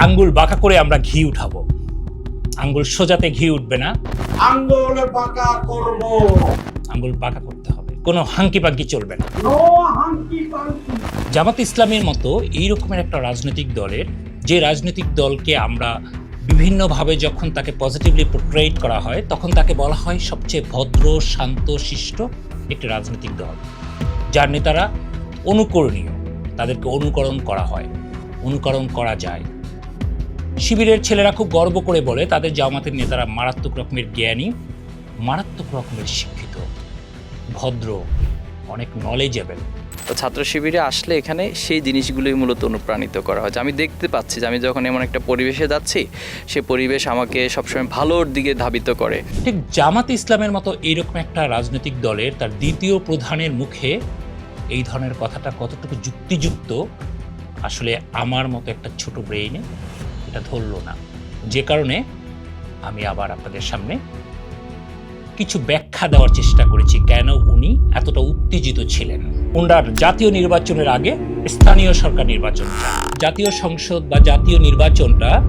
আঙ্গুল বাঁকা করে আমরা ঘি উঠাবো। আঙ্গুল সোজাতে ঘি উঠবে না। আঙ্গুল বাঁকা করব। আঙ্গুল বাঁকা করতে হবে। কোনো হাঙ্কি পাঙ্কি চলবে না। জামাত ইসলামের মতো এই রকমের একটা রাজনৈতিক দলের যে রাজনৈতিক দলকে আমরা বিভিন্নভাবে যখন তাকে পজিটিভলি পোর্ট্রেট করা হয় তখন তাকে বলা হয় সবচেয়ে ভদ্র শান্ত শিষ্ট একটি রাজনৈতিক দল। যার নেতারা অনুকরণীয় তাদেরকে অনুকরণ করা হয়। অনুকরণ করা যায়। শিবিরের ছেলেরা খুব গর্ব করে বলে তাদের জামাতের নেতারা মারাত্মক রকমের জ্ঞানী মারাত্মক রকমের শিক্ষিত ভদ্র অনেক নলেজেবল তো ছাত্র শিবিরে আসলে এখানে সেই জিনিসগুলোই মূলত অনুপ্রাণিত করা হয় আমি দেখতে পাচ্ছি যে আমি যখন এমন একটা পরিবেশে যাচ্ছি সে পরিবেশ আমাকে সবসময় ভালোর দিকে ধাবিত করে। ঠিক জামাত ইসলামের মতো এইরকম একটা রাজনৈতিক দলের তার দ্বিতীয় প্রধানের মুখে এই ধরনের কথাটা কতটুকু যুক্তিযুক্ত আসলে আমার মতো একটা ছোট ব্রেইনে এটা ধরল না। যে কারণে আমি আবার আপনাদের সামনে কিছু ব্যাখ্যা দেওয়ার চেষ্টা করেছি কেন উনি এতটা উত্তেজিত ছিলেন। ওনার জাতীয় নির্বাচনের আগে স্থানীয় সরকার নির্বাচন জাতীয় সংসদ বা জাতীয় নির্বাচনটা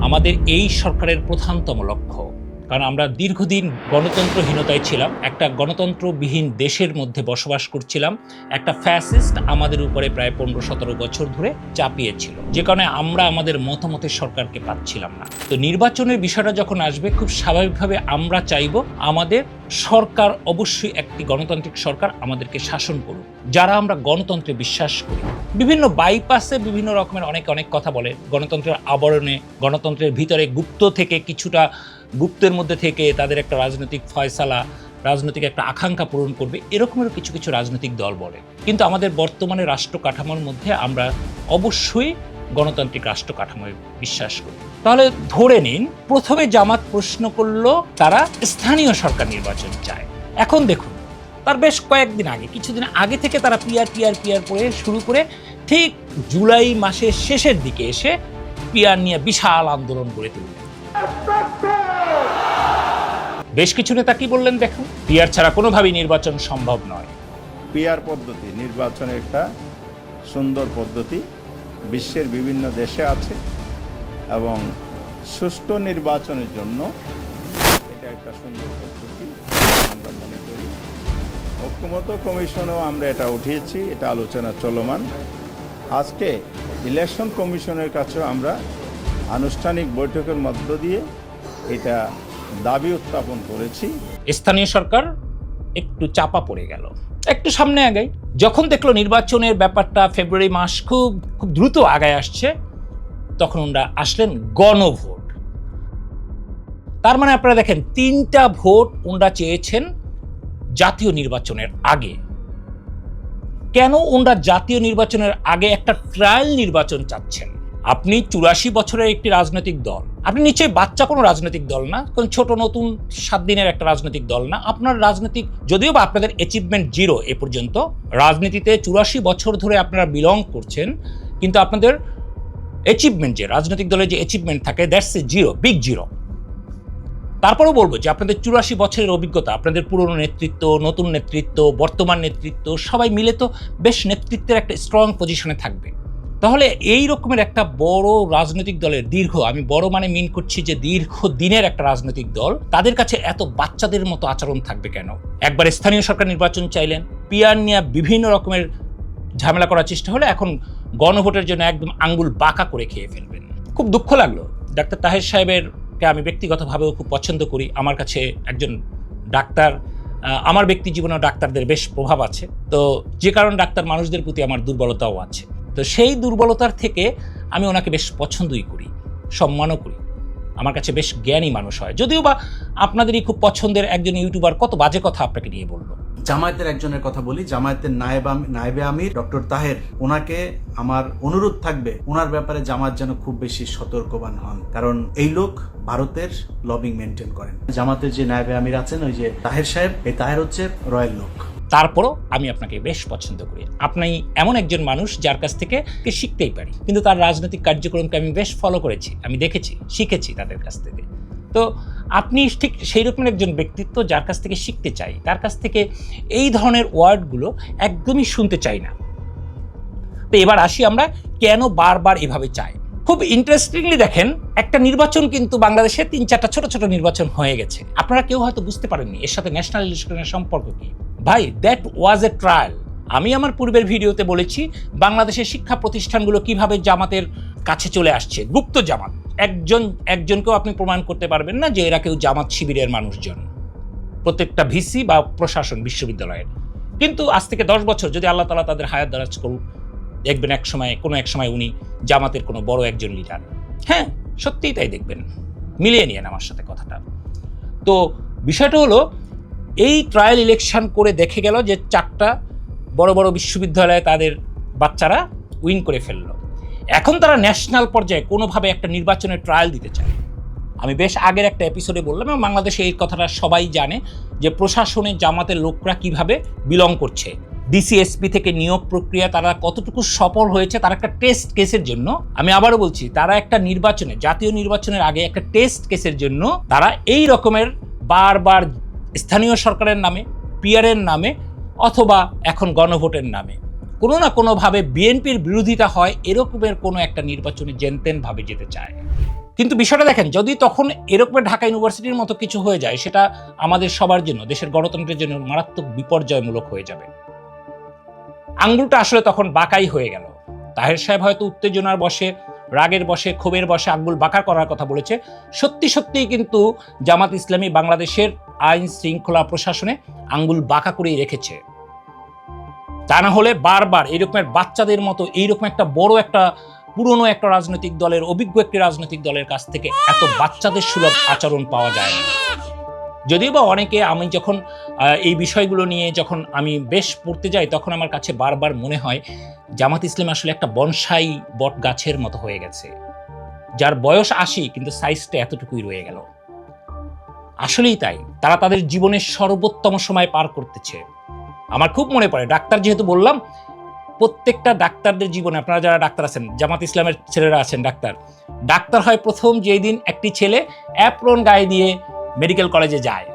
আমাদের এই সরকারের প্রধানতম লক্ষ্য। কারণ আমরা দীর্ঘদিন গণতন্ত্রহীনতায় ছিলাম, একটা গণতন্ত্রবিহীন দেশের মধ্যে বসবাস করছিলাম, একটা ফ্যাসিস্ট আমাদের উপরে প্রায় পনেরো সতেরো বছর ধরে চাপিয়েছিল। যে কারণে আমরা আমাদের মতামতের সরকারকে পাচ্ছিলাম না। তো নির্বাচনের বিষয়টা যখন আসবে, খুব স্বাভাবিকভাবে আমরা চাইব আমাদের সরকার অবশ্যই একটি গণতান্ত্রিক সরকার আমাদেরকে শাসন করুক, যারা আমরা গণতন্ত্রে বিশ্বাস করি। বিভিন্ন বাইপাসে বিভিন্ন রকমের অনেক অনেক কথা বলে, গণতন্ত্রের আবরণে, গণতন্ত্রের ভিতরে গুপ্ত থেকে কিছুটা গুপ্তের মধ্যে থেকে তাদের একটা রাজনৈতিক ফয়সালা, রাজনৈতিক একটা আকাঙ্ক্ষা পূরণ করবে, এরকমেরও কিছু কিছু রাজনৈতিক দল বলে। কিন্তু আমাদের বর্তমানে রাষ্ট্র কাঠামোর মধ্যে আমরা অবশ্যই গণতান্ত্রিক রাষ্ট্র কাঠামোয় বিশ্বাস করি। তাহলে ধরে নিন, প্রথমে জামাত প্রশ্ন করল, তারা স্থানীয় সরকার নির্বাচন চায়। এখন দেখুন, তার বেশ কয়েকদিন আগে, কিছুদিন আগে থেকে তারা পিয়ার পিয়ার পিয়ার করে শুরু করে ঠিক জুলাই মাসের শেষের দিকে এসে পিয়ার নিয়ে বিশাল আন্দোলন গড়ে তুললেন বেশ কিছু নেতা কি বললেন দেখুন? পিয়ার ছাড়া কোনোভাবেই নির্বাচন সম্ভব নয়। পিআর পদ্ধতি, নির্বাচনের একটা সুন্দর পদ্ধতি। বিশ্বের বিভিন্ন দেশে আছে এবং সুষ্ঠু নির্বাচনের জন্য এটা একটা সুন্দর পদ্ধতি আমরা মনে করি। ঐক্যমত কমিশনেও আমরা এটা উঠিয়েছি, এটা আলোচনা চলমান। আজকে ইলেকশন কমিশনের কাছেও আমরা আনুষ্ঠানিক বৈঠকের মধ্য দিয়ে এটা দাবি উত্থাপন করেছি। স্থানীয় সরকার একটু চাপা পড়ে গেল। একটু সামনে আগাই। যখন দেখল নির্বাচনের ব্যাপারটা ফেব্রুয়ারি মাস খুব খুব দ্রুত আগায় আসছে, তখন ওনারা আসলেন গণভোট। তার মানে আপনারা দেখেন, তিনটা ভোট ওনারা চেয়েছেন জাতীয় নির্বাচনের আগে। কেন ওনারা জাতীয় নির্বাচনের আগে একটা ট্রায়াল নির্বাচন চাচ্ছেন? আপনি চুরাশি বছরের একটি রাজনৈতিক দল। আপনি নিশ্চয়ই বাচ্চা কোনো রাজনৈতিক দল না, কোন ছোট নতুন সাত দিনের একটা রাজনৈতিক দল না। আপনার রাজনৈতিক, যদিও বা আপনাদের অ্যাচিভমেন্ট জিরো এ পর্যন্ত, রাজনীতিতে চুরাশি বছর ধরে আপনারা বিলং করছেন, কিন্তু আপনাদের অ্যাচিভমেন্ট যে, রাজনৈতিক দলের যে অ্যাচিভমেন্ট থাকে that's a zero big zero তারপরেও বলব যে, আপনাদের চুরাশি বছরের অভিজ্ঞতা, আপনাদের পুরনো নেতৃত্ব, নতুন নেতৃত্ব, বর্তমান নেতৃত্ব, সবাই মিলে তো বেশ নেতৃত্বের একটা স্ট্রং পজিশনে থাকবে। তাহলে এই রকমের একটা বড় রাজনৈতিক দলের দীর্ঘ, আমি বড় মানে মিন করছি যে দীর্ঘ দিনের একটা রাজনৈতিক দল, তাদের কাছে এত বাচ্চাদের মতো আচরণ থাকবে কেন? একবার স্থানীয় সরকার নির্বাচন চাইলেন, পিয়ার নিয়ে বিভিন্ন রকমের ঝামেলা করার চেষ্টা হলে এখন গণভোটের জন্য একদম আঙ্গুল বাঁকা করে খেয়ে ফেলবেন। খুব দুঃখ লাগল। ডাক্তার তাহের সাহেবেরকে আমি ব্যক্তিগতভাবেও খুব পছন্দ করি। আমার কাছে একজন ডাক্তার আমার ব্যক্তি জীবনেও ডাক্তারদের বেশ প্রভাব আছে। তো যে কারণ ডাক্তার মানুষদের প্রতি আমার দুর্বলতাও আছে। তো সেই দুর্বলতার থেকে আমি ওনাকে বেশ পছন্দই করি, সম্মানও করি। আমার কাছে বেশ জ্ঞানী মানুষ হয়। যদিও বা আপনাদেরই খুব পছন্দের একজন ইউটিউবার কত বাজে কথা আপনাকে নিয়ে বলল। জামায়াতের একজনের কথা বলি, জামায়াতের নায়েব নায়েবে আমির, ডক্টর তাহের, ওনাকে আমার অনুরোধ থাকবে, ওনার ব্যাপারে জামাত যেন খুব বেশি সতর্কবান হন। কারণ এই লোক ভারতের লবিং মেনটেন করেন। জামাতের যে নায়েবে আমির আছেন, ওই যে তাহের সাহেব, এই তাহের হচ্ছে রয়্যাল লোক। তারপরও আমি আপনাকে বেশ পছন্দ করি। আপনি এমন একজন মানুষ যার কাছ থেকে শিখতেই পারি। কিন্তু তার রাজনৈতিক কার্যক্রমকে আমি বেশ ফলো করেছি, আমি দেখেছি, শিখেছি তাদের কাছ থেকে। তো আপনি ঠিক সেই রকমের একজন ব্যক্তিত্ব যার কাছ থেকে শিখতে চাই, তার কাছ থেকে এই ধরনের ওয়ার্ডগুলো একদমই শুনতে চাই না। তো এবার আসি আমরা, কেন বারবার এভাবে চাই খুব ইন্টারেস্টিংলি দেখেন, একটা নির্বাচন কিন্তু বাংলাদেশে তিন চারটা ছোট ছোট নির্বাচন হয়ে গেছে। আপনারা কেউ হয়তো বুঝতে পারেননি, এর সাথে ন্যাশনাল ইলেকশনের সম্পর্ক কি? ভাই দ্যাট ওয়াজ এ ট্রায়াল আমি আমার পূর্বের ভিডিওতে বলেছি, বাংলাদেশের শিক্ষা প্রতিষ্ঠানগুলো কীভাবে জামাতের কাছে চলে আসছে। গুপ্ত জামাত। একজন, একজনকেও আপনি প্রমাণ করতে পারবেন না যে এরা কেউ জামাত শিবিরের মানুষজন। প্রত্যেকটা ভিসি বা প্রশাসন বিশ্ববিদ্যালয়ের। কিন্তু আজ থেকে দশ বছর যদি আল্লাহ তালা তাদের হায়াত দারাজ করুক, দেখবেন এক সময়, কোনো এক সময় উনি জামাতের কোনো বড় একজন লিডার। হ্যাঁ সত্যিই তাই দেখবেন। মিলিয়ে নিয়েন আমার সাথে কথাটা। তো বিষয়টা হলো এই ট্রায়াল ইলেকশন করে দেখে গেল যে চারটা বড় বড় বিশ্ববিদ্যালয়ে তাদের বাচ্চারা উইন করে ফেলল। এখন তারা ন্যাশনাল পর্যায়ে কোনোভাবে একটা নির্বাচনের ট্রায়াল দিতে চায়। আমি বেশ আগের একটা এপিসোডে বললাম এবং বাংলাদেশে এই কথাটা সবাই জানে যে প্রশাসনে জামাতের লোকরা কীভাবে বিলং করছে। ডিসিএসপি থেকে নিয়োগ প্রক্রিয়া তারা কতটুকু সফল হয়েছে তার একটা টেস্ট কেসের জন্য আমি আবারও বলছি, তারা একটা নির্বাচনে, জাতীয় নির্বাচনের আগে একটা টেস্ট কেসের জন্য তারা এই রকমের বারবার স্থানীয় সরকারের নামে পিয়ারের নামে অথবা এখন গণভোটের নামে। কোনো না কোনোভাবে বিএনপির বিরোধিতা হয়, এরকমের কোনো একটা নির্বাচনে জেনতেনভাবে যেতে চায়। কিন্তু বিষয়টা দেখেন, যদি তখন এরকমের ঢাকা ইউনিভার্সিটির মতো কিছু হয়ে যায়, সেটা আমাদের সবার জন্য, দেশের গণতন্ত্রের জন্য মারাত্মক বিপর্যয়মূলক হয়ে যাবে। আঙ্গুলটা আসলে তখন বাঁকাই হয়ে গেল। তাহের সাহেব হয়তো উত্তেজনার বসে রাগের বসে ক্ষোভের বসে আঙ্গুল বাঁকা করার কথা বলেছে। সত্যি সত্যিই কিন্তু জামাত ইসলামী বাংলাদেশের আইন শৃঙ্খলা প্রশাসনে আঙ্গুল বাঁকা করেই রেখেছে। তা না হলে বারবার এইরকমের বাচ্চাদের মতো এইরকম একটা বড় একটা, পুরনো একটা রাজনৈতিক দলের, অভিজ্ঞ একটি রাজনৈতিক দলের কাছ থেকে এত বাচ্চাদের সুলভ আচরণ পাওয়া যায় না। যদিও বা অনেকে আমি যখন এই বিষয়গুলো নিয়ে যখন আমি বেশ পড়তে যাই, তখন আমার কাছে বারবার মনে হয়, জামাত ইসলাম আসলে একটা বনসাই বট গাছের মতো হয়ে গেছে। যার বয়স আশি, কিন্তু সাইজটা এতটুকুই রয়ে গেল। আসলেই তাই। তারা তাদের জীবনের সর্বোত্তম সময় পার করতেছে। আমার খুব মনে পড়ে, ডাক্তার যেহেতু বললাম, প্রত্যেকটা ডাক্তারদের জীবনে, আপনারা যারা ডাক্তার আছেন, জামাত ইসলামের ছেলেরা আছেন ডাক্তার ডাক্তার হয় প্রথম যেই দিন একটি ছেলে অ্যাপ্রন গায়ে দিয়ে মেডিকেল কলেজে যায়।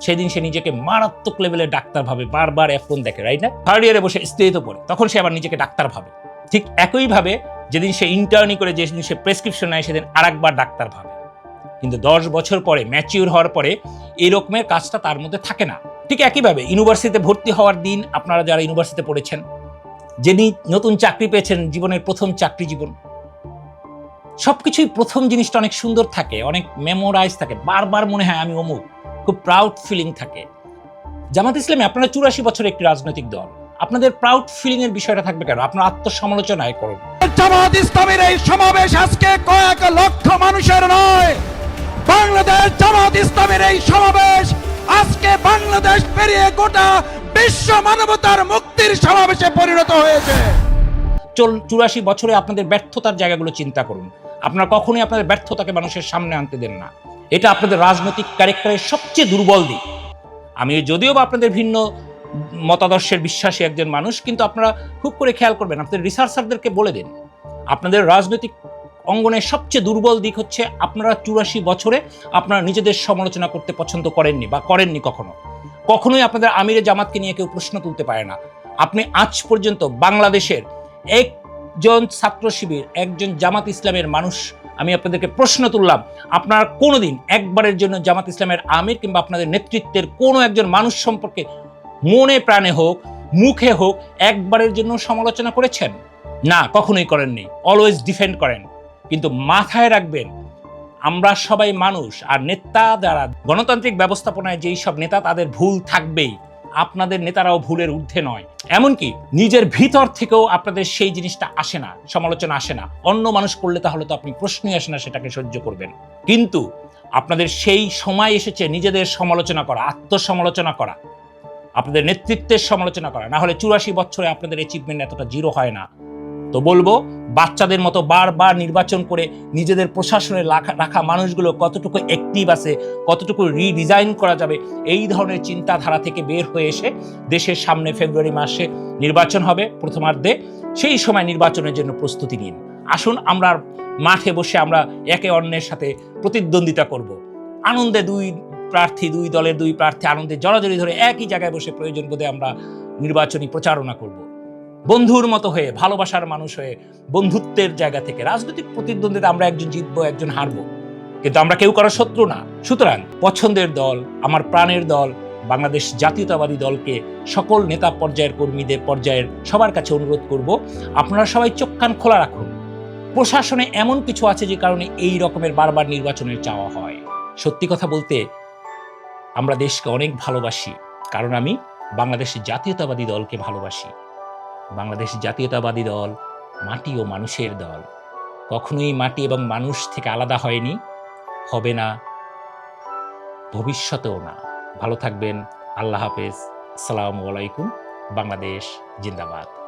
সেদিন সে নিজেকে মারাত্মক লেভেলের ডাক্তার ভাবে, বারবার অ্যাপ্রন দেখে রাইট না? থার্ড ইয়ারে বসে স্টেজে পড়ে, তখন সে আবার নিজেকে ডাক্তার ভাবে। ঠিক একইভাবে যেদিন সে ইন্টার্নি করে, যেদিন সে প্রেসক্রিপশন নেয়, সেদিন আরেকবার ডাক্তার ভাবে। কিন্তু দশ বছর পরে ম্যাচিউর হওয়ার পরে এই রকমের কাজটা তার মধ্যে থাকে না। ঠিক একইভাবে ইউনিভার্সিটিতে ভর্তি হওয়ার দিন আপনারা যারা ইউনিভার্সিটিতে পড়েছেন, যিনি নতুন চাকরি পেয়েছেন, জীবনের প্রথম চাকরি জীবন, সবকিছুই প্রথম জিনিসটা অনেক সুন্দর থাকে, অনেক মেমোরাইজ থাকে, বারবার মনে হয় আমি অমুক, খুব প্রাউড ফিলিং থাকে। জামাত ইসলামে, আপনারা চুরাশি বছরের একটি রাজনৈতিক দল, আপনাদের প্রাউড ফিলিং এর বিষয়টা থাকবে কেন? আপনার আত্মসমালোচনায় করুন। জামাত ইসলামের এই সমাবেশ আজকে কয়েক লক্ষ মানুষের নয় বাংলাদেশ জামাত ইসলামের এই সমাবেশ আজকে বাংলাদেশ পেরিয়ে গোটা বিশ্ব মানবতার মুক্তির সমাবেশে পরিণত হয়েছে। চুরাশি বছরে আপনাদের ব্যর্থতার জায়গাগুলো চিন্তা করুন। আপনারা কখনোই আপনাদের ব্যর্থতাকে মানুষের সামনে আনতে দেন না। এটা আপনাদের রাজনৈতিক ক্যারেক্টারের সবচেয়ে দুর্বল দিক। আমি যদিও বা আপনাদের ভিন্ন মতাদর্শের বিশ্বাসী একজন মানুষ, কিন্তু আপনারা খুব করে খেয়াল করবেন, আপনাদের রিসার্চারদেরকে বলে দিন। আপনাদের রাজনৈতিক অঙ্গনের সবচেয়ে দুর্বল দিক হচ্ছে আপনারা চুরাশি বছরে আপনারা নিজেদের সমালোচনা করতে পছন্দ করেননি বা করেননি কখনো। কখনোই আপনাদের আমিরে জামাতকে নিয়ে কেউ প্রশ্ন তুলতে পারে না। আপনি আজ পর্যন্ত বাংলাদেশের একজন ছাত্র শিবির, একজন জামাত ইসলামের মানুষ, আমি আপনাদেরকে প্রশ্ন তুললাম, আপনারা কোনো দিন একবারের জন্য জামাত ইসলামের আমির কিংবা আপনাদের নেতৃত্বের কোনো একজন মানুষ সম্পর্কে মনে প্রাণে হোক, মুখে হোক, একবারের জন্য সমালোচনা করেছেন? না, কখনোই করেননি। অলওয়েজ ডিফেন্ড করেন। কিন্তু মাথায় রাখবেন, আমরা সবাই মানুষ আর নেতা যারা গণতান্ত্রিক ব্যবস্থাপনায় যেই সব নেতা, তাদের ভুল থাকবেই। আপনাদের নেতারাও ভুলের ঊর্ধ্বে নয়। এমনকি নিজের ভিতর থেকেও আপনাদের সেই জিনিসটা আসে না, সমালোচনা আসে না। অন্য মানুষ করলে তাহলে তো আপনি প্রশ্নই আসে না সেটাকে সহ্য করবেন। কিন্তু আপনাদের সেই সময় এসেছে নিজেদের সমালোচনা করা, আত্মসমালোচনা করা, আপনাদের নেতৃত্বের সমালোচনা করা। না হলে চুরাশি বছরে আপনাদের অ্যাচিভমেন্ট এতটা জিরো হয় না। তো বলব, বাচ্চাদের মতো বারবার নির্বাচন করে নিজেদের প্রশাসনে রাখা মানুষগুলো কতটুকু অ্যাক্টিভ আছে, কতটুকু রিডিজাইন করা যাবে, এই ধরনের চিন্তাধারা থেকে বের হয়ে এসে দেশের সামনে ফেব্রুয়ারি মাসে নির্বাচন হবে প্রথমার্ধে। সেই সময় নির্বাচনের জন্য প্রস্তুতি নিন। আসুন আমরা মাঠে বসে আমরা একে অন্যের সাথে প্রতিদ্বন্দ্বিতা করব। আনন্দে দুই প্রার্থী, দুই দলের দুই প্রার্থী আনন্দে জড়াজড়ি ধরে একই জায়গায় বসে প্রয়োজন বোধে আমরা নির্বাচনী প্রচারণা করব। বন্ধুর মতো হয়ে, ভালোবাসার মানুষ হয়ে বন্ধুত্বের জায়গা থেকে, রাজনৈতিক প্রতিদ্বন্দ্বিতা আমরা একজন জিতবো, একজন হারবো। কিন্তু আমরা কেউ কারও শত্রু না। সুতরাং পছন্দের দল, আমার প্রাণের দল, বাংলাদেশ জাতীয়তাবাদী দলকে সকল নেতা পর্যায়ের কর্মীদের পর্যায়ের সবার কাছে অনুরোধ করব, আপনারা সবাই চোখ কান খোলা রাখুন। প্রশাসনে এমন কিছু আছে যে কারণে এই রকমের বারবার নির্বাচনের চাওয়া হয়। সত্যি কথা বলতে, আমরা দেশকে অনেক ভালোবাসি, কারণ আমি বাংলাদেশের জাতীয়তাবাদী দলকে ভালোবাসি। বাংলাদেশ জাতীয়তাবাদী দল, মাটি ও মানুষের দল। কখনোই মাটি এবং মানুষ থেকে আলাদা হয়নি, হবে না, ভবিষ্যতেও না। ভালো থাকবেন, আল্লাহ হাফেজ। আসসালামু আলাইকুম, বাংলাদেশ জিন্দাবাদ।